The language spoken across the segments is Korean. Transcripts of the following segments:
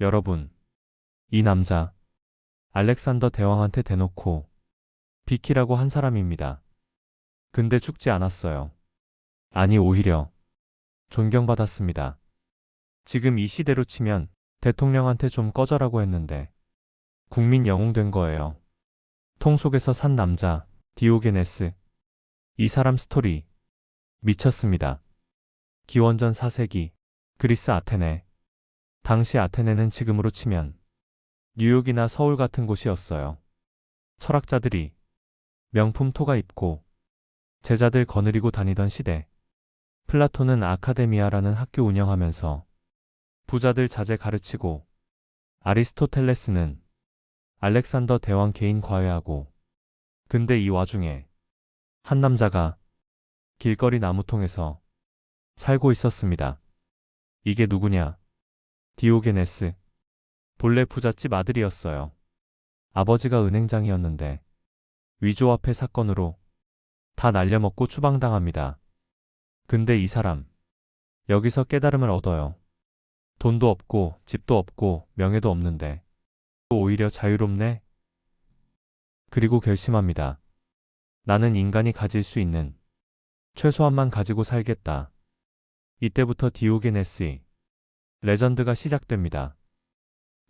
여러분, 이 남자, 알렉산더 대왕한테 대놓고 비키라고 한 사람입니다. 근데 죽지 않았어요. 아니, 오히려 존경받았습니다. 지금 이 시대로 치면 대통령한테 좀 꺼져라고 했는데 국민 영웅 된 거예요. 통 속에서 산 남자, 디오게네스. 이 사람 스토리 미쳤습니다. 기원전 4세기 그리스 아테네. 당시 아테네는 지금으로 치면 뉴욕이나 서울 같은 곳이었어요. 철학자들이 명품 토가 입고 제자들 거느리고 다니던 시대. 플라톤은 아카데미아라는 학교 운영하면서 부자들 자제 가르치고 아리스토텔레스는 알렉산더 대왕 개인 과외하고 근데 이 와중에 한 남자가 길거리 나무통에서 살고 있었습니다. 이게 누구냐? 디오게네스. 본래 부잣집 아들이었어요. 아버지가 은행장이었는데 위조화폐 사건으로 다 날려먹고 추방당합니다. 근데 이 사람 여기서 깨달음을 얻어요. 돈도 없고 집도 없고 명예도 없는데 오히려 자유롭네? 그리고 결심합니다. 나는 인간이 가질 수 있는 최소한만 가지고 살겠다. 이때부터 디오게네스의 레전드가 시작됩니다.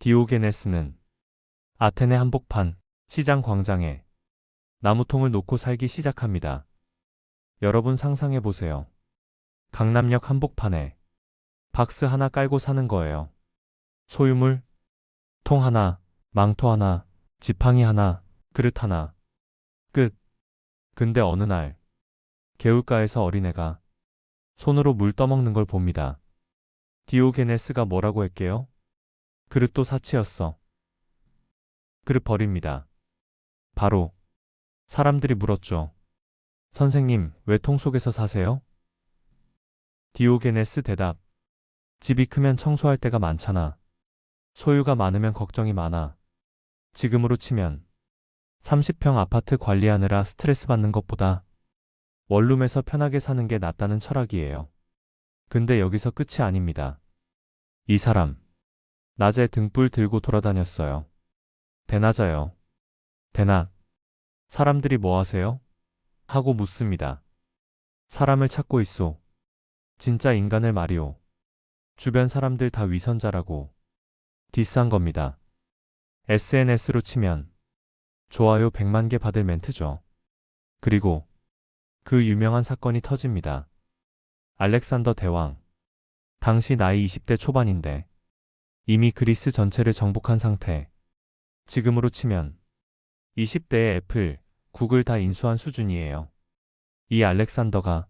디오게네스는 아테네 한복판 시장 광장에 나무통을 놓고 살기 시작합니다. 여러분 상상해 보세요. 강남역 한복판에 박스 하나 깔고 사는 거예요. 소유물, 통 하나, 망토 하나, 지팡이 하나, 그릇 하나. 끝. 근데 어느 날, 개울가에서 어린애가 손으로 물 떠먹는 걸 봅니다. 디오게네스가 뭐라고 했게요? 그릇도 사치였어. 그릇 버립니다. 바로 사람들이 물었죠. 선생님, 왜 통 속에서 사세요? 디오게네스 대답. 집이 크면 청소할 때가 많잖아. 소유가 많으면 걱정이 많아. 지금으로 치면 30평 아파트 관리하느라 스트레스 받는 것보다 원룸에서 편하게 사는 게 낫다는 철학이에요. 근데 여기서 끝이 아닙니다. 이 사람, 낮에 등불 들고 돌아다녔어요. 대낮아요. 대낮. 사람들이 뭐 하세요? 하고 묻습니다. 사람을 찾고 있소. 진짜 인간을 말이오. 주변 사람들 다 위선자라고. 디스한 겁니다. SNS로 치면 좋아요 100만 개 받을 멘트죠. 그리고 그 유명한 사건이 터집니다. 알렉산더 대왕. 당시 나이 20대 초반인데 이미 그리스 전체를 정복한 상태. 지금으로 치면 20대의 애플, 구글 다 인수한 수준이에요. 이 알렉산더가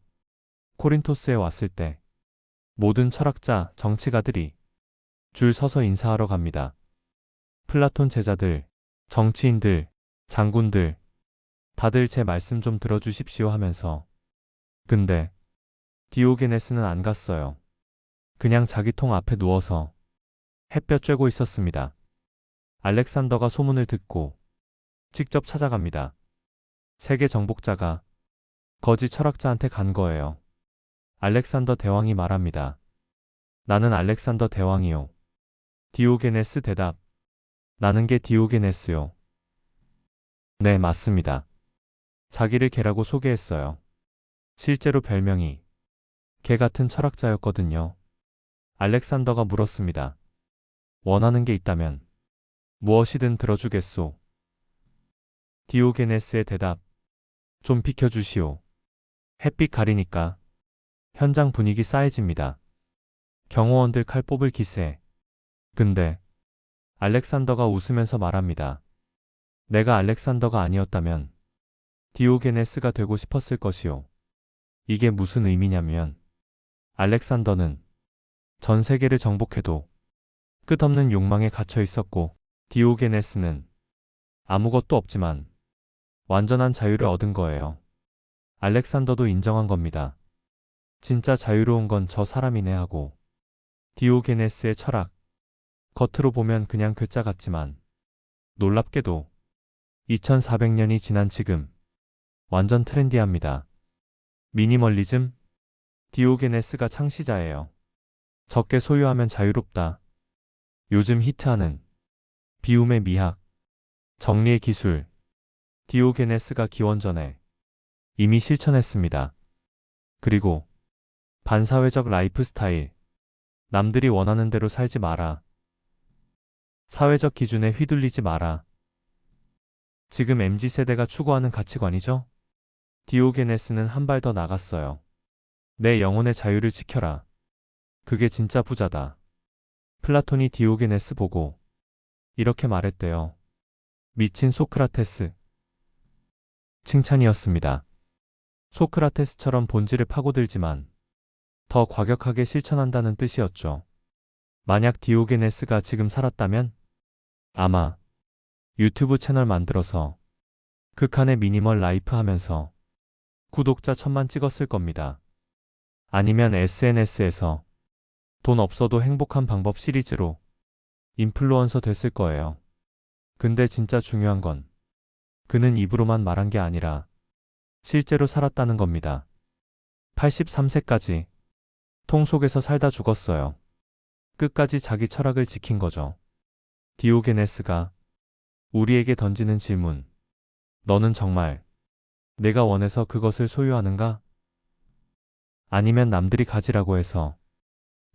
코린토스에 왔을 때 모든 철학자, 정치가들이 줄 서서 인사하러 갑니다. 플라톤 제자들, 정치인들, 장군들, 다들 제 말씀 좀 들어주십시오 하면서. 근데 디오게네스는 안 갔어요. 그냥 자기 통 앞에 누워서 햇볕 쬐고 있었습니다. 알렉산더가 소문을 듣고 직접 찾아갑니다. 세계 정복자가 거지 철학자한테 간 거예요. 알렉산더 대왕이 말합니다. 나는 알렉산더 대왕이요. 디오게네스 대답. 나는 게 디오게네스요. 네, 맞습니다. 자기를 개라고 소개했어요. 실제로 별명이 개 같은 철학자였거든요. 알렉산더가 물었습니다. 원하는 게 있다면 무엇이든 들어주겠소. 디오게네스의 대답. 좀 비켜주시오. 햇빛 가리니까 현장 분위기 싸해집니다. 경호원들 칼 뽑을 기세. 근데 알렉산더가 웃으면서 말합니다. 내가 알렉산더가 아니었다면 디오게네스가 되고 싶었을 것이오. 이게 무슨 의미냐면 알렉산더는 전 세계를 정복해도 끝없는 욕망에 갇혀 있었고 디오게네스는 아무것도 없지만 완전한 자유를 얻은 거예요. 알렉산더도 인정한 겁니다. 진짜 자유로운 건 저 사람이네 하고 디오게네스의 철학 겉으로 보면 그냥 괴짜 같지만 놀랍게도 2400년이 지난 지금 완전 트렌디합니다. 미니멀리즘 디오게네스가 창시자예요. 적게 소유하면 자유롭다. 요즘 히트하는 비움의 미학, 정리의 기술, 디오게네스가 기원전에 이미 실천했습니다. 그리고 반사회적 라이프 스타일, 남들이 원하는 대로 살지 마라. 사회적 기준에 휘둘리지 마라. 지금 MZ세대가 추구하는 가치관이죠? 디오게네스는 한 발 더 나갔어요. 내 영혼의 자유를 지켜라. 그게 진짜 부자다. 플라톤이 디오게네스 보고 이렇게 말했대요. 미친 소크라테스. 칭찬이었습니다. 소크라테스처럼 본질을 파고들지만 더 과격하게 실천한다는 뜻이었죠. 만약 디오게네스가 지금 살았다면 아마 유튜브 채널 만들어서 극한의 미니멀 라이프 하면서 구독자 천만 찍었을 겁니다. 아니면 SNS에서 돈 없어도 행복한 방법 시리즈로 인플루언서 됐을 거예요. 근데 진짜 중요한 건 그는 입으로만 말한 게 아니라 실제로 살았다는 겁니다. 83세까지 통 속에서 살다 죽었어요. 끝까지 자기 철학을 지킨 거죠. 디오게네스가 우리에게 던지는 질문. 너는 정말 내가 원해서 그것을 소유하는가? 아니면 남들이 가지라고 해서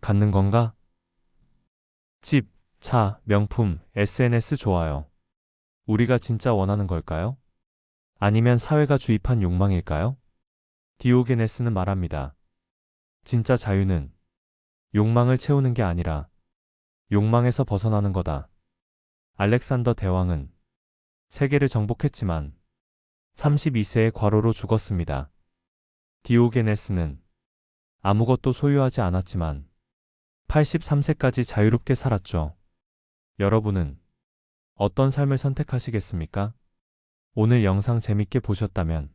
갖는 건가? 집, 차, 명품, SNS 좋아요. 우리가 진짜 원하는 걸까요? 아니면 사회가 주입한 욕망일까요? 디오게네스는 말합니다. 진짜 자유는 욕망을 채우는 게 아니라 욕망에서 벗어나는 거다. 알렉산더 대왕은 세계를 정복했지만 32세의 과로로 죽었습니다. 디오게네스는 아무것도 소유하지 않았지만 83세까지 자유롭게 살았죠. 여러분은 어떤 삶을 선택하시겠습니까? 오늘 영상 재밌게 보셨다면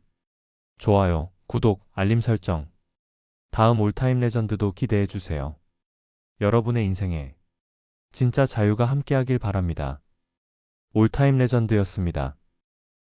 좋아요, 구독, 알림 설정, 다음 올타임 레전드도 기대해 주세요. 여러분의 인생에 진짜 자유가 함께하길 바랍니다. 올타임 레전드였습니다.